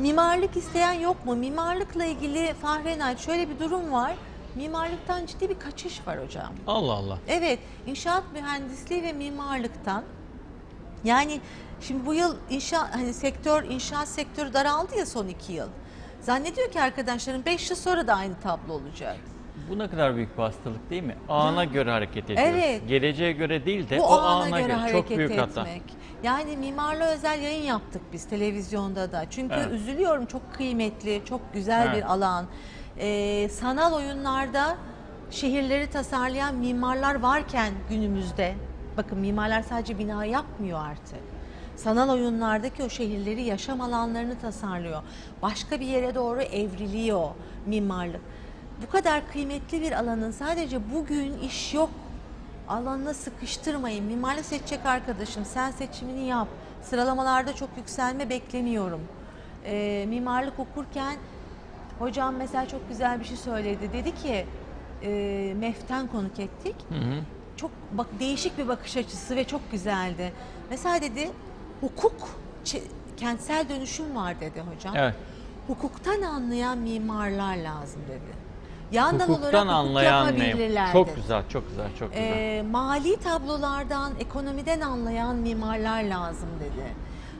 Mimarlık isteyen yok mu? Mimarlıkla ilgili Fahrenheit şöyle bir durum var. Mimarlıktan ciddi bir kaçış var hocam. Allah Allah. Evet, inşaat mühendisliği ve mimarlıktan. Yani şimdi bu yıl inşaat hani sektör inşaat sektörü daraldı ya son iki yıl. Zannediyor ki arkadaşlarım 5 yıl sonra da aynı tablo olacak. Bu ne kadar büyük bir hastalık değil mi? Ana göre hareket ediyoruz. Evet. Geleceğe göre değil de Bu o ana, ana, göre, göre. hareket Çok büyük etmek. hata. Yani mimarlı özel yayın yaptık biz televizyonda da. Çünkü Evet. üzülüyorum çok kıymetli, çok güzel Evet. bir alan. Ee, sanal oyunlarda şehirleri tasarlayan mimarlar varken günümüzde, bakın mimarlar sadece bina yapmıyor artık. Sanal oyunlardaki o şehirleri, yaşam alanlarını tasarlıyor. Başka bir yere doğru evriliyor mimarlık. Bu kadar kıymetli bir alanın sadece bugün iş yok alanına sıkıştırmayın. Mimarlık seçecek arkadaşım sen seçimini yap. Sıralamalarda çok yükselme beklemiyorum. Ee, mimarlık okurken hocam mesela çok güzel bir şey söyledi. Dedi ki e, MEF'ten konuk ettik. Hı hı. Çok bak değişik bir bakış açısı ve çok güzeldi. Mesela dedi hukuk kentsel dönüşüm var dedi hocam. Evet. Hukuktan anlayan mimarlar lazım dedi. Yandan Hukuktan olarak hukuk anlayan yapabilirler ne? Çok güzel, çok güzel, çok güzel. Ee, mali tablolardan, ekonomiden anlayan mimarlar lazım dedi.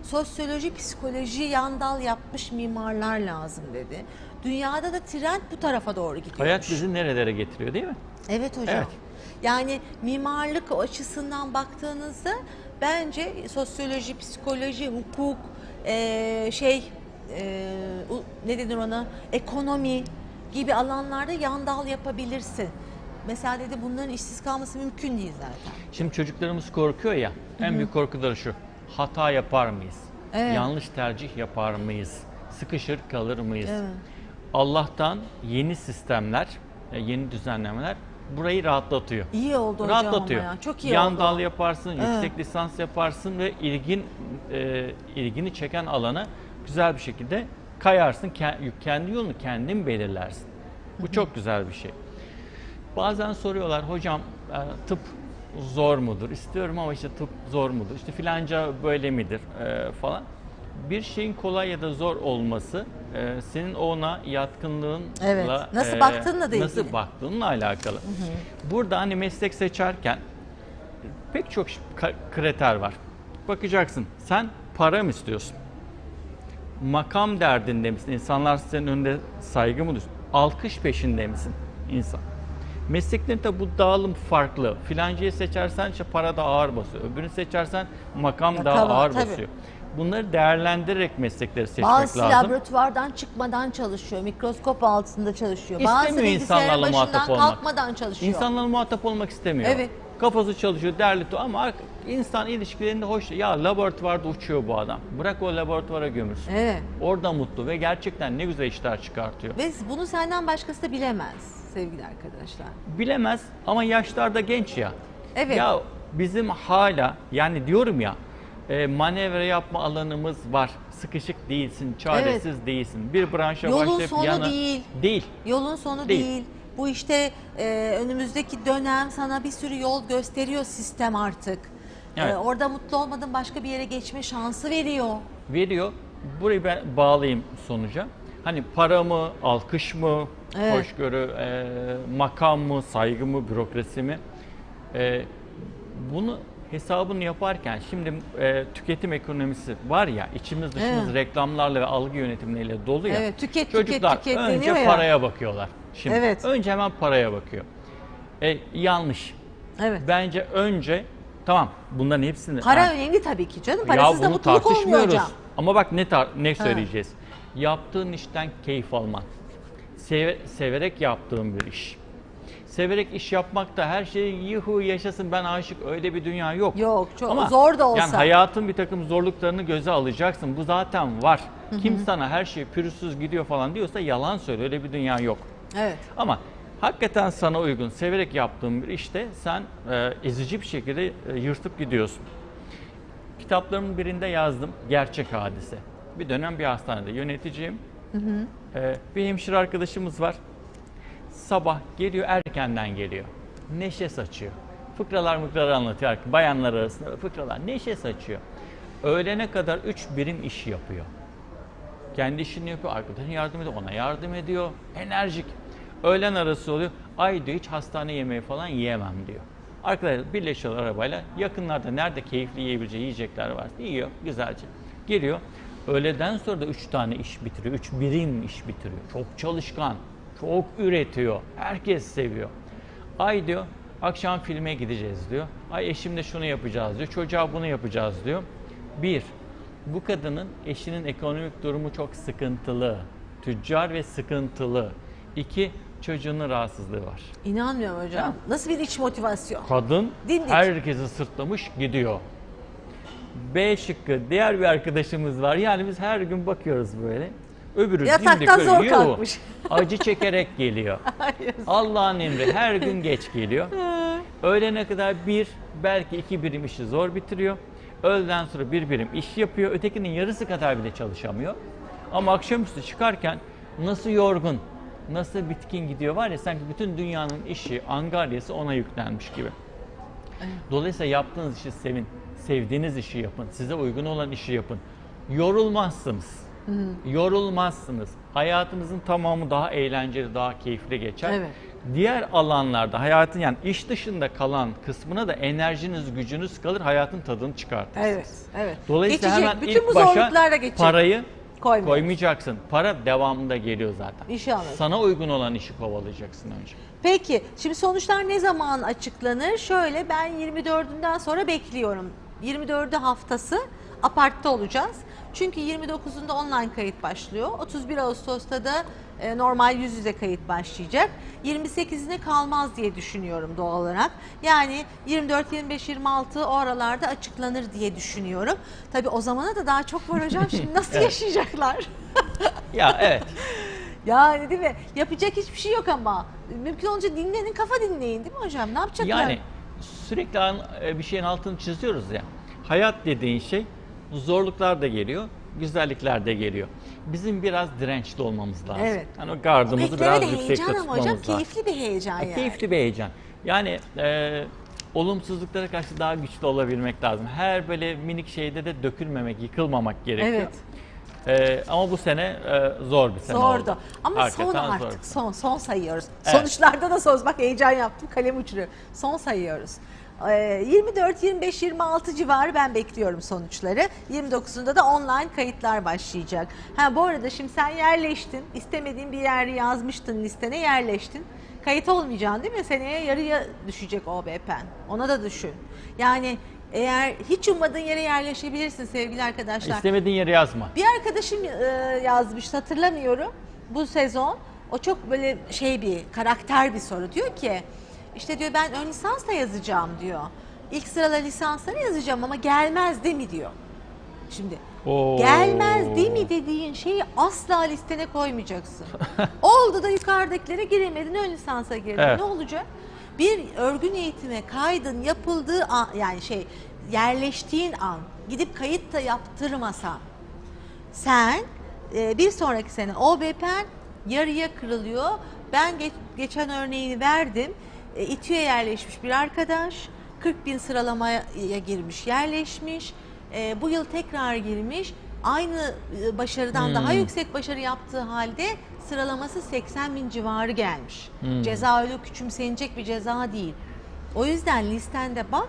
Sosyoloji, psikoloji yan dal yapmış mimarlar lazım dedi. Dünyada da trend bu tarafa doğru gidiyor. Hayat bizi nerelere getiriyor değil mi? Evet hocam. Evet. Yani mimarlık açısından baktığınızda bence sosyoloji, psikoloji, hukuk, eee, şey u- ne denir ona ekonomi gibi alanlarda yan dal yapabilirsin. Mesela dedi bunların işsiz kalması mümkün değil zaten. Şimdi çocuklarımız korkuyor ya, en büyük korkuları şu. Hata yapar mıyız? Evet. Yanlış tercih yapar mıyız? Sıkışır kalır mıyız? Evet. Allah'tan yeni sistemler, e, yeni düzenlemeler burayı rahatlatıyor. İyi oldu hocam rahatlatıyor. ya. Çok iyi Yan oldu. dal yaparsın, Evet. yüksek lisans yaparsın ve ilgin e, ilgini çeken alana güzel bir şekilde kayarsın. Ke- Kendi yolunu kendin belirlersin. Bu çok güzel bir şey. Bazen soruyorlar hocam e, tıp zor mudur? İstiyorum ama işte tıp zor mudur? İşte filanca böyle midir e, falan. Bir şeyin kolay ya da zor olması e, senin ona yatkınlığınla Evet. Nasıl e, baktığınla da nasıl ilgili. baktığınla alakalı. Burada hani meslek seçerken pek çok kriter var. Bakacaksın sen para mı istiyorsun? Makam derdinde misin? İnsanlar senin önünde saygı mı duyuyor? Alkış peşinde misin insan? Mesleklerinde bu dağılım farklı. Filancayı seçersen işte para da ağır basıyor. Öbürünü seçersen makam daha Makam, ağır tabii. basıyor. Bunları değerlendirerek meslekleri seçmek Bazısı lazım. laboratuvardan çıkmadan çalışıyor, mikroskop altında çalışıyor. İstemiyor Bazısı bilgisayarın insanlarla başından muhatap olmak. kalkmadan çalışıyor. İnsanlarla muhatap olmak istemiyor. Evet. Kafası çalışıyor, derli tu- ama insan ilişkilerinde hoş. Ya laboratuvarda uçuyor bu adam. Bırak o laboratuvara gömülsün. Evet. Orada mutlu ve gerçekten ne güzel işler çıkartıyor. Ve bunu senden başkası da bilemez sevgili arkadaşlar. Bilemez ama yaşlarda genç ya. Evet. Ya bizim hala yani diyorum ya e, manevra yapma alanımız var. Sıkışık değilsin, çaresiz değilsin. Bir branşa Yolun başlayıp sonu yana... değil. Değil. Yolun sonu Değil. değil. Bu işte e, önümüzdeki dönem sana bir sürü yol gösteriyor sistem artık. Evet. E, orada mutlu olmadığın başka bir yere geçme şansı veriyor. veriyor. Burayı ben bağlayayım sonuca. Hani para mı, alkış mı, Evet. hoşgörü, e, makam mı, saygı mı, bürokrasi mi? E, bunu hesabını yaparken şimdi e, tüketim ekonomisi var ya içimiz dışımız Evet. reklamlarla ve algı yönetimleriyle dolu ya. Evet, tüket, tüket, Çocuklar tüket önce deniyor ya. paraya bakıyorlar. Şimdi Evet. önce hemen paraya bakıyor. E, yanlış. Evet. Bence önce tamam bunların hepsini Para yani- önemli tabii ki canım. ya Parasız da bunu mutluluk olmuyor hocam. Ama bak ne tar- ne söyleyeceğiz. Yaptığın işten keyif alman. Seve- severek yaptığın bir iş. Severek iş yapmak da her şey yuhu yaşasın ben aşık öyle bir dünya yok. Yok, çok zor da olsa. Yani hayatın bir takım zorluklarını göze alacaksın. Bu zaten var. Kim sana her şey pürüzsüz gidiyor falan diyorsa yalan söylüyor. Öyle bir dünya yok. Evet. Ama hakikaten sana uygun, severek yaptığın bir işte sen e, ezici bir şekilde e, yırtıp gidiyorsun. Kitaplarımın birinde yazdım gerçek hadise. Bir dönem bir hastanede yöneticiyim. E, bir hemşire arkadaşımız var. Sabah geliyor erkenden geliyor. Neşe saçıyor. Fıkralar mıkralar anlatıyor. Bayanlar arasında fıkralar. Neşe saçıyor. Öğlene kadar üç birim iş yapıyor. Kendi işini yapıyor, arkadaşına yardım ediyor, ona yardım ediyor. Enerjik. Öğlen arası oluyor. Ay diyor hiç hastane yemeği falan yiyemem diyor. Arkadaşlar birleşiyorlar arabayla. Yakınlarda nerede keyifli yiyebileceği yiyecekler varsa yiyor güzelce. Geliyor. Öğleden sonra da 3 tane iş bitiriyor. 3 birim iş bitiriyor. Çok çalışkan. Çok üretiyor. Herkes seviyor. Ay diyor akşam filme gideceğiz diyor. Ay eşimle şunu yapacağız diyor. Çocuğa bunu yapacağız diyor. Bir, bu kadının eşinin ekonomik durumu çok sıkıntılı. Tüccar ve sıkıntılı. İki, çocuğunun rahatsızlığı var. İnanmıyorum hocam. Nasıl bir iç motivasyon? Kadın Dimdik. herkesi sırtlamış gidiyor. B şıkkı diğer bir arkadaşımız var. Yani biz her gün bakıyoruz böyle. Öbürü Yataktan dimdik zor yuh, kalkmış. Acı çekerek geliyor. Allah'ın emri her gün geç geliyor. Öğlene kadar bir belki iki birim işi zor bitiriyor. Öğleden sonra bir birim iş yapıyor. Ötekinin yarısı kadar bile çalışamıyor. Ama akşamüstü çıkarken nasıl yorgun, nasıl bitkin gidiyor var ya sanki bütün dünyanın işi, angaryası ona yüklenmiş gibi. Dolayısıyla yaptığınız işi sevin. Sevdiğiniz işi yapın. Size uygun olan işi yapın. Yorulmazsınız. Yorulmazsınız. Hayatınızın tamamı daha eğlenceli, daha keyifli geçer. Evet. Diğer alanlarda hayatın yani iş dışında kalan kısmına da enerjiniz, gücünüz kalır, hayatın tadını çıkartırsınız. Evet, evet. Dolayısıyla geçecek. hemen Bütün ilk bu başa geçecek. parayı Koymuyoruz. koymayacaksın. Para devamında geliyor zaten. İnşallah. Sana uygun olan işi kovalayacaksın önce. Peki şimdi sonuçlar ne zaman açıklanır? Şöyle ben 24'ünden sonra bekliyorum. 24'ü haftası apartta olacağız. Çünkü 29'unda online kayıt başlıyor. 31 Ağustos'ta da e, normal yüz yüze kayıt başlayacak. 28'ine kalmaz diye düşünüyorum doğal olarak. Yani 24, 25, 26 o aralarda açıklanır diye düşünüyorum. Tabii o zamana da daha çok var hocam. Şimdi nasıl Evet. yaşayacaklar? Ya evet. Yani değil mi? Yapacak hiçbir şey yok ama. Mümkün olunca dinlenin, kafa dinleyin değil mi hocam? Ne yapacaklar? Yani sürekli e, bir şeyin altını çiziyoruz ya. Hayat dediğin şey zorluklar da geliyor, güzellikler de geliyor. Bizim biraz dirençli olmamız lazım. Evet. Yani o gardımızı Bekleme biraz de yüksekte heyecan ama tutmamız hocam lazım. keyifli bir heyecan E, yani. Keyifli bir heyecan. Yani e, olumsuzluklara karşı daha güçlü olabilmek lazım. Her böyle minik şeyde de dökülmemek, yıkılmamak gerekiyor. Evet. E, ama bu sene e, zor bir sene Zordu. oldu. Ama son zor artık sene. son son sayıyoruz. Evet. Sonuçlarda da söz bak heyecan yaptım kalem uçuruyor. Son sayıyoruz. Ee, 24, 25, 26 civarı ben bekliyorum sonuçları. 29'unda da online kayıtlar başlayacak. Ha bu arada şimdi sen yerleştin. istemediğin bir yeri yazmıştın listene yerleştin. Kayıt olmayacaksın değil mi? Seneye yarıya düşecek OBP'n. Ona da düşün. Yani eğer hiç ummadığın yere yerleşebilirsin sevgili arkadaşlar. İstemediğin yere yazma. Bir arkadaşım e, yazmış hatırlamıyorum bu sezon. O çok böyle şey bir karakter bir soru. Diyor ki işte diyor ben ön lisansla yazacağım diyor. İlk sırada lisansları yazacağım ama gelmez değil mi diyor. Şimdi Oo. gelmez değil mi dediğin şeyi asla listene koymayacaksın. Oldu da yukarıdakilere giremedin ön lisansa girdin. Evet. Ne olacak? Bir örgün eğitime kaydın yapıldığı an yani şey yerleştiğin an gidip kayıt da yaptırmasan sen e, bir sonraki sene OBP'n yarıya kırılıyor. Ben geç- geçen örneğini verdim. E, İTÜ'ye yerleşmiş bir arkadaş 40 bin sıralamaya girmiş yerleşmiş. E, bu yıl tekrar girmiş. Aynı e, başarıdan daha yüksek başarı yaptığı halde sıralaması 80 bin civarı gelmiş. Ceza öyle küçümsenecek bir ceza değil. O yüzden listende bak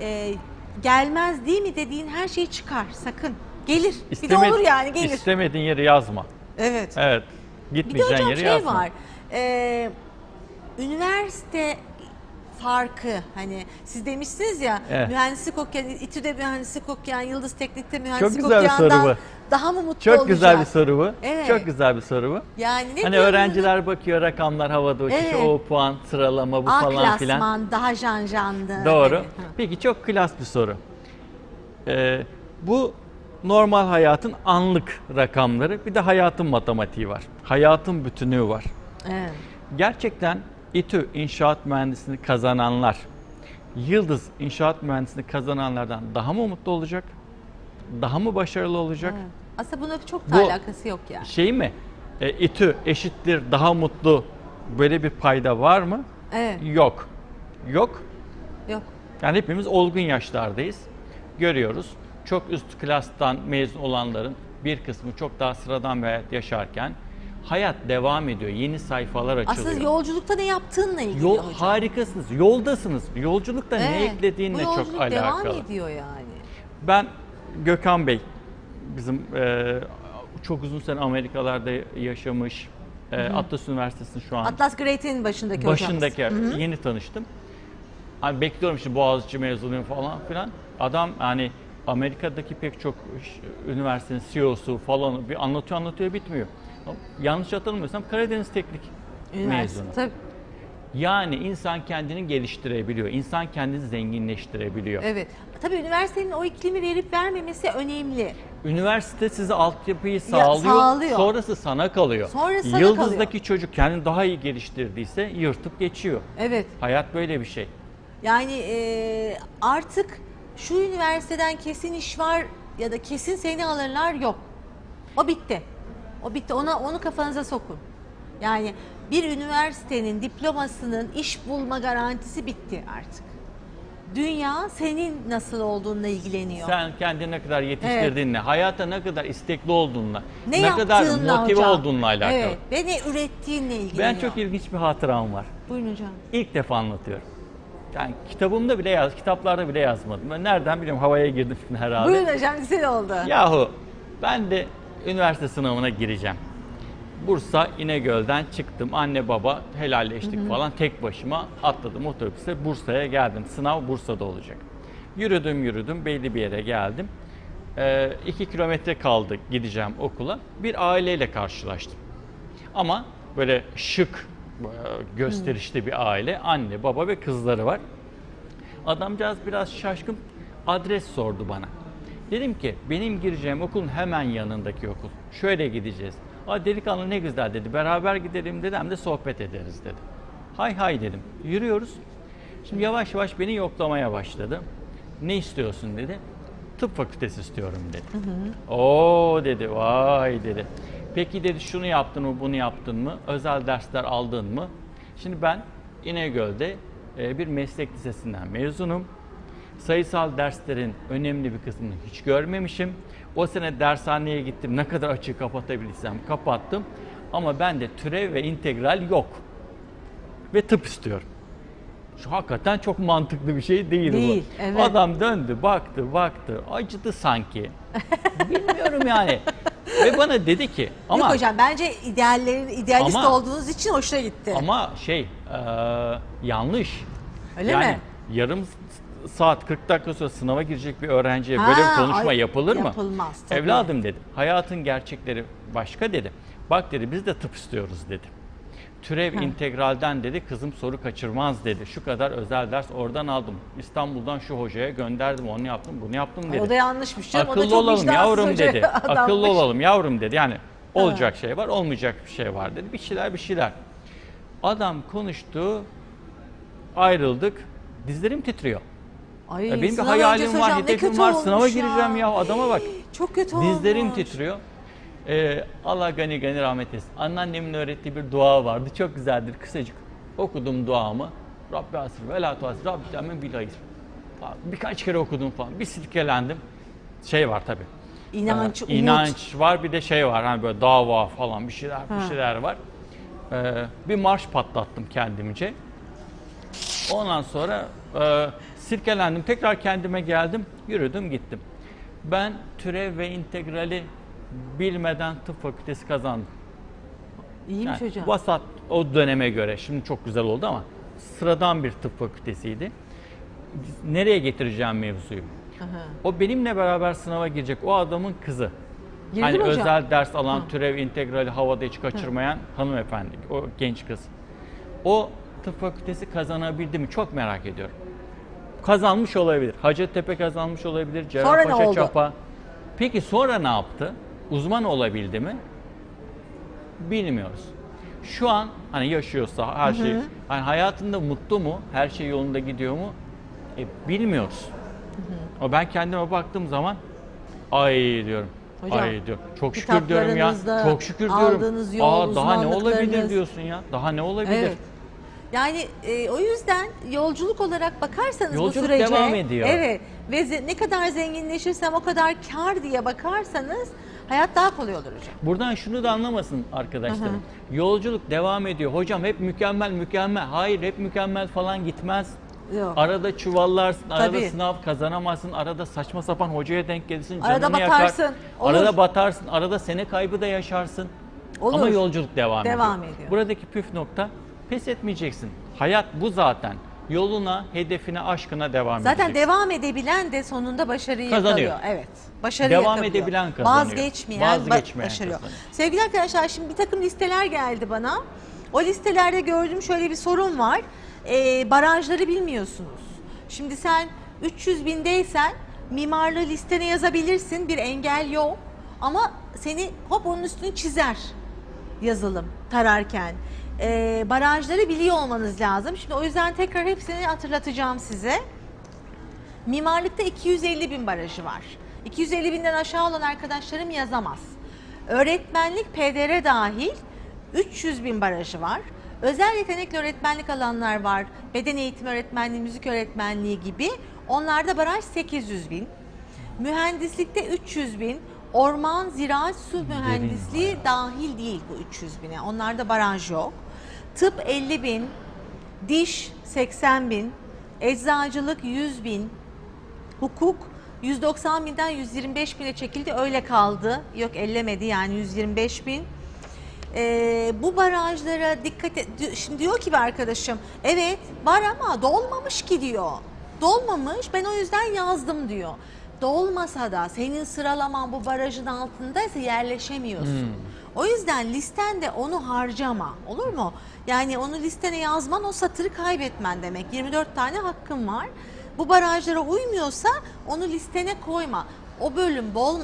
e, gelmez değil mi dediğin her şeyi çıkar sakın. Gelir. bir de olur yani gelir. İstemediğin yere yazma. evet. Evet. Bir de Gitmeyeceğin hocam yere şey yazma. var. e, üniversite farkı hani siz demişsiniz ya Evet. mühendislik okuyan, İTÜ'de mühendislik okuyan, Yıldız Teknik'te mühendislik güzel bir soru okuyandan bu. daha mı mutlu Çok olacak? güzel bir soru bu. Evet. Çok güzel bir soru bu. Yani ne Hani öğrenciler bakıyor rakamlar havada uçuşuyor. Evet. O puan, sıralama bu A falan filan. klasman daha janjandı. Doğru. Evet. Peki çok klas bir soru. Ee, bu normal hayatın anlık rakamları bir de hayatın matematiği var. Hayatın bütünlüğü var. Evet. Gerçekten İTÜ inşaat mühendisliğini kazananlar Yıldız inşaat mühendisliğini kazananlardan daha mı mutlu olacak? Daha mı başarılı olacak? Evet. Aslında bunun çok da Bu- alakası yok yani. Şey mi? E, İTÜ eşittir daha mutlu böyle bir payda var mı? Evet. Yok. Yok. Yok. Yani hepimiz olgun yaşlardayız. Görüyoruz. Çok üst klastan mezun olanların bir kısmı çok daha sıradan bir hayat yaşarken hayat devam ediyor. Yeni sayfalar açılıyor. Aslında yolculukta ne yaptığınla ilgili Yol, hocam. harikasınız. Yoldasınız. Yolculukta ne Evet, eklediğinle bu çok yolculuk alakalı. devam ediyor yani. Ben Gökhan Bey bizim e, çok uzun sene Amerikalarda yaşamış. E, Atlas Üniversitesi'nde şu an Atlas Great'in başındaki başındaki hocamız. yeni tanıştım. Hani bekliyorum işte Boğaziçi mezunuyum falan filan. Adam hani Amerika'daki pek çok üniversitenin CEO'su falan bir anlatıyor anlatıyor bitmiyor. Yanlış hatırlamıyorsam Karadeniz Teknik Üniversite. mezunu. Tabii, Yani insan kendini geliştirebiliyor. insan kendini zenginleştirebiliyor. evet. Tabii üniversitenin o iklimi verip vermemesi önemli. Üniversite size altyapıyı sağlıyor. sağlıyor. Sonrası sana kalıyor. Sonra sana Yıldız'daki çocuk kendini daha iyi geliştirdiyse yırtıp geçiyor. Evet. Hayat böyle bir şey. Yani e, artık şu üniversiteden kesin iş var ya da kesin seni alırlar yok. O bitti. O bitti. Ona onu kafanıza sokun. Yani bir üniversitenin diplomasının iş bulma garantisi bitti artık. Dünya senin nasıl olduğunla ilgileniyor. Sen kendini ne kadar yetiştirdiğinle, hayata ne kadar istekli olduğunla, ne, ne, kadar motive hocam. olduğunla alakalı. Evet. Ve ne ürettiğinle ilgileniyor. Ben çok ilginç bir hatıram var. Buyurun hocam. İlk defa anlatıyorum. Yani kitabımda bile yaz, kitaplarda bile yazmadım. Ben nereden biliyorum havaya girdim şimdi herhalde. Buyurun hocam güzel oldu. Yahu ben de üniversite sınavına gireceğim. Bursa İnegöl'den çıktım. Anne baba helalleştik falan. Tek başıma atladım otobüse. Bursa'ya geldim. Sınav Bursa'da olacak. Yürüdüm yürüdüm belli bir yere geldim. Ee, iki kilometre kaldı gideceğim okula. Bir aileyle karşılaştım. Ama böyle şık, e, gösterişli bir aile. Anne, baba ve kızları var. Adamcağız biraz şaşkın adres sordu bana. Dedim ki benim gireceğim okulun hemen yanındaki okul. Şöyle gideceğiz. Aa delikanlı ne güzel dedi. Beraber gidelim dedi hem de sohbet ederiz dedi. Hay hay dedim. Yürüyoruz. Şimdi yavaş yavaş beni yoklamaya başladı. Ne istiyorsun dedi. Tıp fakültesi istiyorum dedi. Oo dedi vay dedi. Peki dedi şunu yaptın mı bunu yaptın mı? Özel dersler aldın mı? Şimdi ben İnegöl'de bir meslek lisesinden mezunum. Sayısal derslerin önemli bir kısmını hiç görmemişim. O sene dershaneye gittim. Ne kadar açığı kapatabilirsem kapattım. Ama bende türev ve integral yok. Ve tıp istiyorum. Şu hakikaten çok mantıklı bir şey değil, Değil, bu. evet. Adam döndü, baktı, baktı. Acıdı sanki. Bilmiyorum yani. Ve bana dedi ki ama Yok hocam bence ideallerin idealist Ama- olduğunuz için hoşuna gitti. ama şey e, yanlış. Öyle yani mi? yarım saat 40 dakika sonra sınava girecek bir öğrenciye böyle bir konuşma ay, yapılır mı? yapılmaz tabii. Evladım dedi. Hayatın gerçekleri başka dedi. Bak dedi biz de tıp istiyoruz dedi. Türev integralden dedi kızım soru kaçırmaz dedi. Şu kadar özel ders oradan aldım. İstanbul'dan şu hocaya gönderdim onu yaptım bunu yaptım dedi. o da yanlışmış canım. o da Akıllı çok olalım vicdansız yavrum hoca dedi. adammış. Akıllı olalım yavrum dedi. Yani olacak şey var, olmayacak bir şey var dedi. Bir şeyler bir şeyler. Adam konuştu. Ayrıldık. Dizlerim titriyor. Ay, Ya benim bir hayalim var, hocam, hedefim var. Sınava olmuş gireceğim ya. Adama bak. Çok kötü Dizlerim olmuş. titriyor. Ee, Allah gani gani rahmet eylesin. Anneannemin öğrettiği bir dua vardı. Çok güzeldir. Kısacık okudum duamı. Rabbi asır ve la tuasir. Rabbi temin bil hayır. Falan. Birkaç kere okudum falan. Bir silkelendim. Şey var tabii. İnanç, Ee, inanç var bir de şey var hani böyle dava falan bir şeyler bir Ha. şeyler var. Ee, bir marş patlattım kendimce. Ondan sonra e, silkelendim tekrar kendime geldim yürüdüm gittim. Ben türev ve integrali bilmeden tıp fakültesi kazandım. İyiymiş Yani hocam. vasat o döneme göre şimdi çok güzel oldu ama sıradan bir tıp fakültesiydi. Nereye getireceğim mevzuyu? Aha. O benimle beraber sınava girecek o adamın kızı. Girdi hani hocam? özel ders alan, Ha. türev integrali havada hiç kaçırmayan hanımefendi, o genç kız. O tıp fakültesi kazanabildi mi çok merak ediyorum. Kazanmış olabilir. Hacettepe kazanmış olabilir. Cerrahpaşa? Çapa. Peki sonra ne yaptı? Uzman olabildi mi? Bilmiyoruz. Şu an hani yaşıyorsa her şey, hani hayatında mutlu mu? Her şey yolunda gidiyor mu? E, bilmiyoruz. Ama ben kendime baktığım zaman ay diyorum. Hocam, ay diyorum. Çok şükür diyorum ya. Çok şükür diyorum. Aa daha ne olabilir diyorsun ya? Daha ne olabilir? Evet. Yani e, o yüzden yolculuk olarak bakarsanız Yolculuk bu sürece devam ediyor. Evet ve ze- ne kadar zenginleşirsem o kadar kar diye bakarsanız hayat daha kolay olur hocam. Buradan şunu da anlamasın arkadaşlarım. Yolculuk devam ediyor. Hocam hep mükemmel mükemmel. Hayır hep mükemmel falan gitmez. Yok. Arada çuvallarsın, arada Tabii. sınav kazanamazsın, arada saçma sapan hocaya denk gelirsin, Arada canını batarsın, yakar. olur. Arada batarsın, arada sene kaybı da yaşarsın. Olur. Ama yolculuk devam, Devam ediyor. ediyor. Buradaki püf nokta pes etmeyeceksin. Hayat bu zaten. Yoluna, hedefine, aşkına devam Zaten edeceksin. devam edebilen de sonunda başarıyı Kazanıyor. yakalıyor. Evet. Başarı Devam yakalıyor. edebilen kazanıyor. Vazgeçmeyen, Vazgeçmeyen başarıyor. kazanıyor. Sevgili arkadaşlar şimdi bir takım listeler geldi bana. O listelerde gördüğüm şöyle bir sorun var. Ee, barajları bilmiyorsunuz. Şimdi sen 300 bindeysen mimarlığı listene yazabilirsin. Bir engel yok. Ama seni hop onun üstünü çizer yazılım tararken. Ee, barajları biliyor olmanız lazım. Şimdi o yüzden tekrar hepsini hatırlatacağım size. Mimarlıkta 250 bin barajı var. 250 binden aşağı olan arkadaşlarım yazamaz. Öğretmenlik PDR dahil 300 bin barajı var. Özel yetenekli öğretmenlik alanlar var. Beden eğitimi öğretmenliği, müzik öğretmenliği gibi. Onlarda baraj 800 bin. Mühendislikte 300 bin. Orman, ziraat, su mühendisliği dahil değil bu 300 bine. Onlarda baraj yok. Tıp 50 bin. Diş 80 bin. Eczacılık 100 bin. Hukuk 190 binden 125 bine çekildi öyle kaldı. Yok ellemedi yani 125 bin. Ee, bu barajlara dikkat et. Di- Şimdi diyor ki bir arkadaşım evet var ama dolmamış ki diyor. Dolmamış ben o yüzden yazdım diyor. Dolmasa da senin sıralaman bu barajın altındaysa yerleşemiyorsun. O yüzden listende onu harcama olur mu? Yani onu listene yazman o satırı kaybetmen demek. 24 tane hakkın var. Bu barajlara uymuyorsa onu listene koyma. O bölüm bol,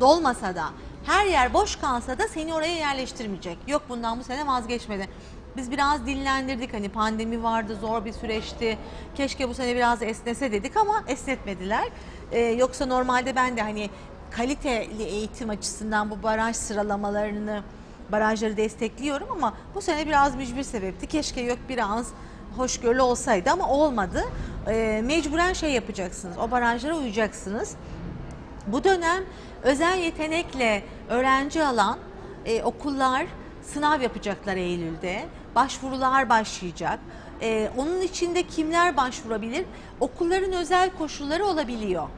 dolmasa da her yer boş kalsa da seni oraya yerleştirmeyecek. Yok bundan bu sene vazgeçmedi. Biz biraz dinlendirdik hani pandemi vardı zor bir süreçti. Keşke bu sene biraz esnese dedik ama esnetmediler. Ee, yoksa normalde ben de hani kaliteli eğitim açısından bu baraj sıralamalarını barajları destekliyorum ama bu sene biraz mücbir sebepti. Keşke yok biraz hoşgörülü olsaydı ama olmadı. Ee, mecburen şey yapacaksınız. O barajlara uyacaksınız. Bu dönem özel yetenekle öğrenci alan e, okullar sınav yapacaklar Eylül'de. Başvurular başlayacak. E, onun içinde kimler başvurabilir? Okulların özel koşulları olabiliyor.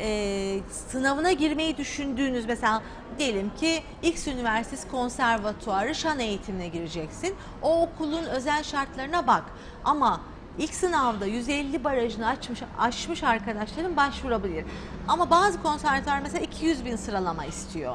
E, sınavına girmeyi düşündüğünüz mesela diyelim ki X Üniversitesi Konservatuarı şan eğitimine gireceksin. O okulun özel şartlarına bak. Ama İlk sınavda 150 barajını açmış, aşmış arkadaşların başvurabilir. Ama bazı konservatuar mesela 200 bin sıralama istiyor.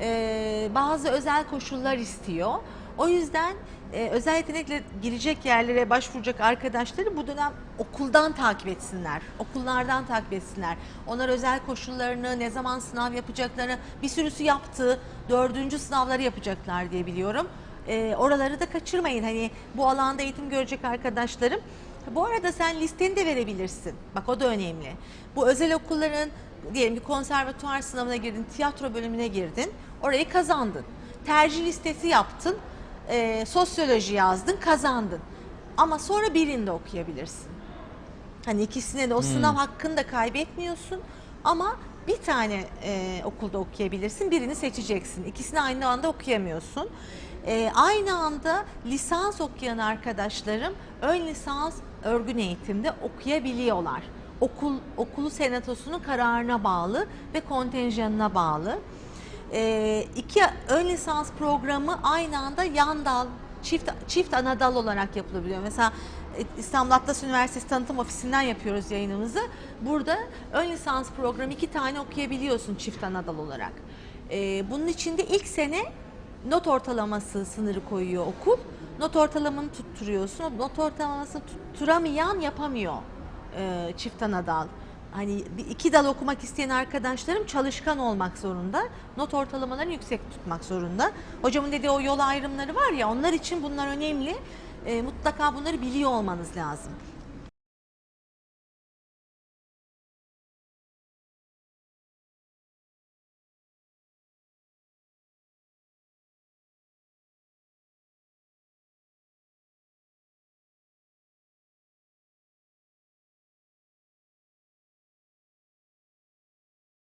Ee, bazı özel koşullar istiyor. O yüzden e, özel yetenekle girecek yerlere başvuracak arkadaşları bu dönem okuldan takip etsinler. Okullardan takip etsinler. Onlar özel koşullarını, ne zaman sınav yapacaklarını, bir sürüsü yaptı. Dördüncü sınavları yapacaklar diye biliyorum. E, oraları da kaçırmayın. Hani bu alanda eğitim görecek arkadaşlarım. Bu arada sen listeni de verebilirsin. Bak o da önemli. Bu özel okulların diyelim bir konservatuvar sınavına girdin, tiyatro bölümüne girdin. Orayı kazandın. Tercih listesi yaptın. E, sosyoloji yazdın, kazandın. Ama sonra birinde okuyabilirsin. Hani ikisine de o sınav hakkını da kaybetmiyorsun ama bir tane e, okulda okuyabilirsin, birini seçeceksin. İkisini aynı anda okuyamıyorsun. E, aynı anda lisans okuyan arkadaşlarım ön lisans örgün eğitimde okuyabiliyorlar. Okul okulu senatosunun kararına bağlı ve kontenjanına bağlı. E, iki ön lisans programı aynı anda yan dal, çift çift ana dal olarak yapılabiliyor. Mesela e, İstanbul Atlas Üniversitesi Tanıtım Ofisi'nden yapıyoruz yayınımızı. Burada ön lisans programı iki tane okuyabiliyorsun çift ana dal olarak. E, bunun içinde ilk sene not ortalaması sınırı koyuyor okul. Not ortalamanı tutturuyorsun. Not ortalamasını tutturamayan yapamıyor e, çift ana dal. Hani iki dal okumak isteyen arkadaşlarım çalışkan olmak zorunda. Not ortalamalarını yüksek tutmak zorunda. Hocamın dediği o yol ayrımları var ya onlar için bunlar önemli. E, mutlaka bunları biliyor olmanız lazım.